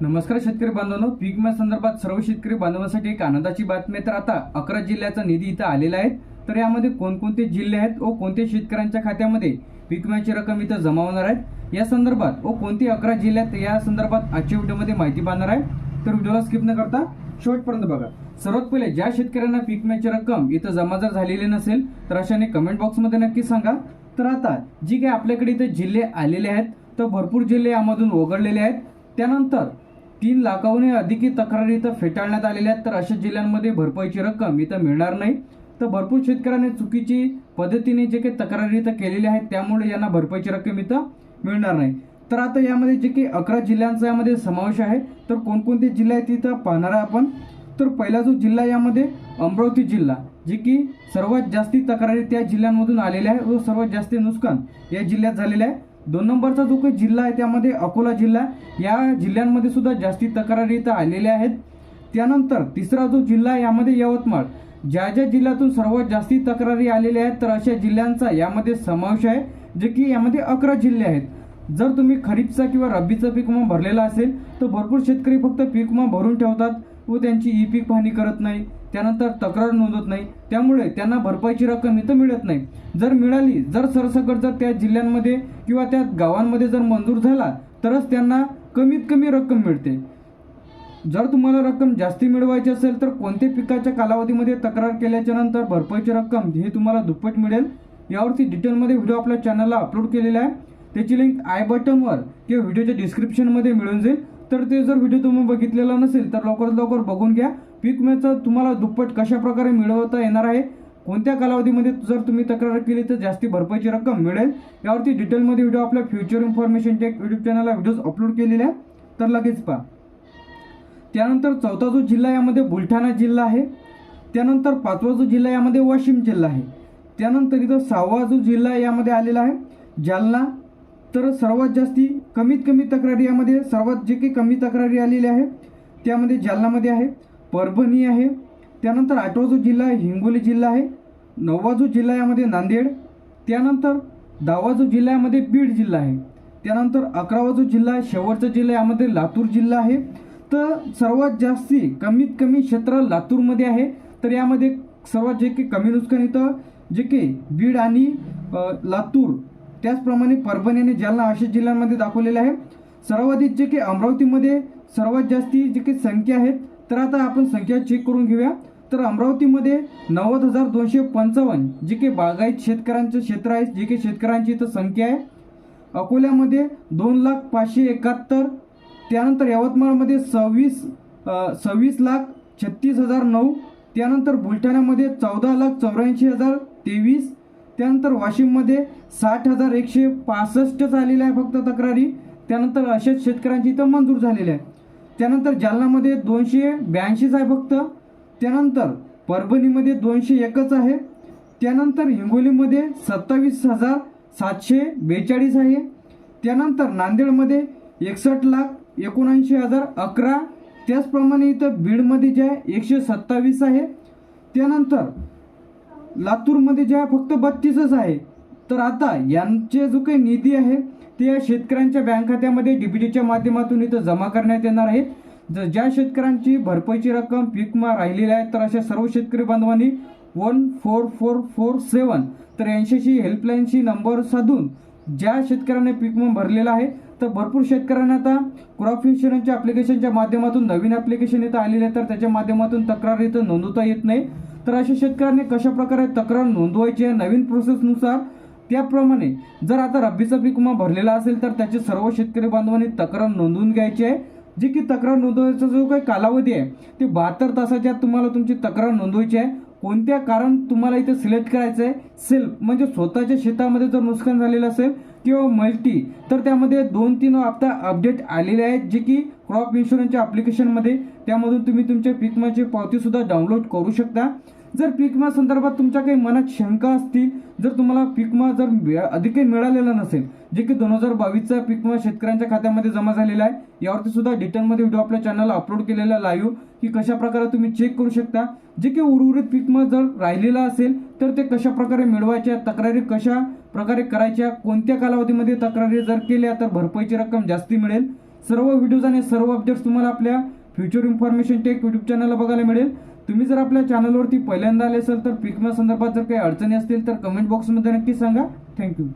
नमस्कार शेतकरी बांधवांनो. पीक विमा संदर्भात सर्व शेतकरी बांधवांसाठी एक आनंदाची बातमी तर आता अकरा जिल्ह्याचा निधी इथं आलेला आहे. तर यामध्ये कोणकोणते जिल्हे आहेत व कोणत्या शेतकऱ्यांच्या खात्यामध्ये पीक विम्याची रक्कम इथं जमा होणार आहेत या संदर्भात व कोणती अकरा जिल्ह्यात या संदर्भात आजच्या व्हिडिओमध्ये माहिती पाहणार आहे. तर व्हिडिओला स्किप न करता शेवटपर्यंत बघा. सर्वात पहिले ज्या शेतकऱ्यांना पीक विम्याची रक्कम इथं जमा जर झालेली नसेल तर अशाने कमेंट बॉक्समध्ये नक्की सांगा. तर आता जी काही आपल्याकडे इथं जिल्हे आलेले आहेत तर भरपूर जिल्हे यामधून वगळलेले आहेत. त्यानंतर तीन लाखाहून अधिक तक्रारी इथं फेटाळण्यात आलेल्या आहेत. तर अशा जिल्ह्यांमध्ये भरपाईची रक्कम इथं मिळणार नाही. तर भरपूर शेतकऱ्यांनी चुकीची पद्धतीने जे काही तक्रारी इथं केलेल्या आहेत त्यामुळे यांना भरपाईची रक्कम इथं मिळणार नाही. तर आता यामध्ये जे काही अकरा जिल्ह्यांचा यामध्ये समावेश आहे तर कोणकोणते जिल्हे आहेत तिथं पाहणार आहे आपण. तर पहिला जो जिल्हा यामध्ये अमरावती जिल्हा जे की सर्वात जास्ती तक्रारी त्या जिल्ह्यांमधून आलेल्या आहे. व सर्वात जास्त नुकसान या जिल्ह्यात झालेलं आहे. दोन नंबरचा जो काही जिल्हा आहे त्यामध्ये अकोला जिल्हा या जिल्ह्यांमध्ये सुद्धा जास्ती तक्रारी इथं आलेल्या आहेत. त्यानंतर तिसरा जो जिल्हा आहे यामध्ये यवतमाळ. ज्या ज्या जिल्ह्यातून सर्वात जास्ती तक्रारी आलेल्या आहेत तर अशा जिल्ह्यांचा यामध्ये समावेश आहे जे की यामध्ये अकरा जिल्हे आहेत. जर तुम्ही खरीपचा किंवा रब्बीचा पीक विमा भरलेला असेल तर भरपूर शेतकरी फक्त पीक विमा भरून ठेवतात व त्यांची ई पीक पाहणी करत नाही. त्यानंतर तक्रार नोंदवत नाही. त्यामुळे त्यांना भरपाईची रक्कम इथं मिळत नाही. जर मिळाली जर सरसकट जर त्या जिल्ह्यांमध्ये किंवा त्या गावांमध्ये जर मंजूर झाला तरच त्यांना कमीत कमी रक्कम मिळते. जर तुम्हाला रक्कम जास्ती मिळवायची असेल तर कोणत्या पिकाच्या कालावधीमध्ये तक्रार केल्याच्यानंतर भरपाईची रक्कम ही तुम्हाला दुप्पट मिळेल. यावरती डिटेलमध्ये व्हिडिओ आपल्या चॅनलला अपलोड केलेला आहे. त्याची लिंक आय बटनवर किंवा व्हिडिओच्या डिस्क्रिप्शनमध्ये मिळून जाईल. तर ते जर व्हिडिओ तुम्ही बघितलेला नसेल तर लवकरात लवकर बघून घ्या. पीक विम्याचं तुम्हाला दुप्पट कशा प्रकारे मिळवता येणार आहे? कोणत्या कालावधीमध्ये जर तुम्ही तक्रार केली तर जास्ती भरपाईची रक्कम मिळेल. यावरती डिटेलमध्ये व्हिडिओ आपल्या फ्युचर इन्फॉर्मेशन टेक यूट्यूब चॅनलला व्हिडिओज अपलोड केलेले आहे तर लगेच पहा. त्यानंतर चौथा जो जिल्हा यामध्ये बुलढाणा जिल्हा आहे. त्यानंतर पाचवा जो जिल्हा यामध्ये वाशिम जिल्हा आहे. त्यानंतर इथं सहावा जो जिल्हा यामध्ये आलेला आहे जालना. तर सर्वात जास्ती कमीत कमी तक्रारी यामध्ये सर्वात जे काही कमी तक्रारी आलेल्या आहे त्यामध्ये जालनामध्ये आहे परभणी आहे त्यानंतर आठवा जो जिल्हा आहे हिंगोली जिल्हा आहे नववा जो जिल्हा यामध्ये नांदेड त्यानंतर दहावा जो जिल्हा यामध्ये बीड जिल्हा आहे त्यानंतर अकरावा जो जिल्हा आहे शेवटचा जिल्हा यामध्ये लातूर जिल्हा आहे. तर सर्वात जास्ती कमीत कमी क्षेत्र लातूरमध्ये आहे. तर यामध्ये सर्वात जे काही कमी नुकसान इथं जे की बीड आणि लातूर त्याचप्रमाणे परभणी आणि जालना अशा जिल्ह्यांमध्ये दाखवलेले आहे. सर्वाधिक जे काही अमरावतीमध्ये सर्वात जास्ती जे काही संख्या आहेत तर आता आपण संख्या चेक करून घेऊया. तर अमरावतीमध्ये नव्वद हजार दोनशे पंचावन्न जे काही बागायत शेतकऱ्यांचं क्षेत्र आहे जे काही शेतकऱ्यांची इथं संख्या आहे. अकोल्यामध्ये दोन लाख पाचशे एकाहत्तर त्यानंतर यवतमाळमध्ये सव्वीस सव्वीस लाख छत्तीस हजार नऊ त्यानंतर बुलढाण्यामध्ये चौदा लाख चौऱ्याऐंशी हजार तेवीस त्यानंतर वाशिममध्ये साठ हजार एकशे पासष्ट आलेल्या आहे फक्त तक्रारी. त्यानंतर अशाच शेतकऱ्यांची इथं मंजूर झालेल्या आहे. त्यानंतर जालनामध्ये दोनशे ब्याऐंशीच आहे फक्त. त्यानंतर परभणीमध्ये दोनशे एकच आहे. त्यानंतर हिंगोलीमध्ये सत्तावीस हजार सातशे बेचाळीस आहे. त्यानंतर नांदेडमध्ये एकसष्ट लाख एकोणऐंशी हजार अकरा. त्याचप्रमाणे इथं बीडमध्ये जे आहे एकशे सत्तावीस आहे. त्यानंतर लातूरमध्ये जे आहे फक्त बत्तीसच आहे तर आता यांचे जो काही निधी आहे ते या शेतकऱ्यांच्या बँक खात्यामध्ये डीबीटीच्या माध्यमातून इथं जमा करण्यात येणार आहे. जर ज्या शेतकऱ्यांची भरपाईची रक्कम पीकमा राहिलेली आहे तर अशा सर्व शेतकरी बांधवांनी one four four four seven तर ऐंशीशी हेल्पलाईनशी नंबर साधून ज्या शेतकऱ्याने पीक भरलेला आहे तर भरपूर शेतकऱ्यांना आता क्रॉप इन्शुरन्सच्या ॲप्लिकेशनच्या माध्यमातून नवीन ॲप्लिकेशन इथं आलेले आहे तर त्याच्या माध्यमातून तक्रार इथं नोंदवता येत नाही. तर अशा शेतकऱ्यांनी कशा प्रकारे तक्रार नोंदवायची आहे नवीन प्रोसेसनुसार? त्याप्रमाणे जर आता रब्बीचा पीक विमा भरलेला असेल तर त्याचे सर्व शेतकरी बांधवांनी तक्रार नोंदवून घ्यायची आहे. जी की तक्रार नोंदवायचा जो काही कालावधी आहे ते बहात्तर तासाच्या तुम्हाला तुमची तक्रार नोंदवायची आहे. कोणत्या कारण तुम्हाला इथे सिलेक्ट करायचं आहे? सेल्फ म्हणजे स्वतःच्या शेतामध्ये जर नुकसान झालेलं असेल किंवा मल्टी तर त्यामध्ये दोन तीन हप्ता अपडेट आलेले आहेत जे की क्रॉप इन्शुरन्सच्या ॲप्लिकेशनमध्ये त्यामधून तुम्ही तुमच्या पीक विम्याची पावतीसुद्धा डाउनलोड करू शकता. जर पीक विमा संदर्भात तुमच्या काही मनात शंका असतील जर तुम्हाला पीक विमा जर मिळा- अधिक काही मिळालेला नसेल जे की दोन हजार बावीसचा पीक विमा शेतकऱ्यांच्या खात्यामध्ये जमा झालेला आहे यावरती सुद्धा डिटेलमध्ये व्हिडिओ आपल्या चॅनलला अपलोड केलेला लाईव्ह की कशा प्रकारे तुम्ही चेक करू शकता. जे की उर्वरित पीक विमा जर राहिलेला असेल तर ते कशा प्रकारे मिळवायच्या तक्रारी कशा प्रकारे करायच्या कोणत्या कालावधीमध्ये तक्रारी जर केल्या तर भरपाईची रक्कम जास्ती मिळेल. सर्व व्हिडिओज आणि सर्व अपडेट्स तुम्हाला आपल्या फ्युचर इन्फॉर्मेशन टेक यूट्यूब चॅनलला बघायला मिळेल. तुम्ही जर आपल्या चॅनलवरती पहिल्यांदा आले असेल तर पीक संदर्भात जर काही अडचणी असतील तर कमेंट बॉक्समध्ये नक्की सांगा. थँक्यू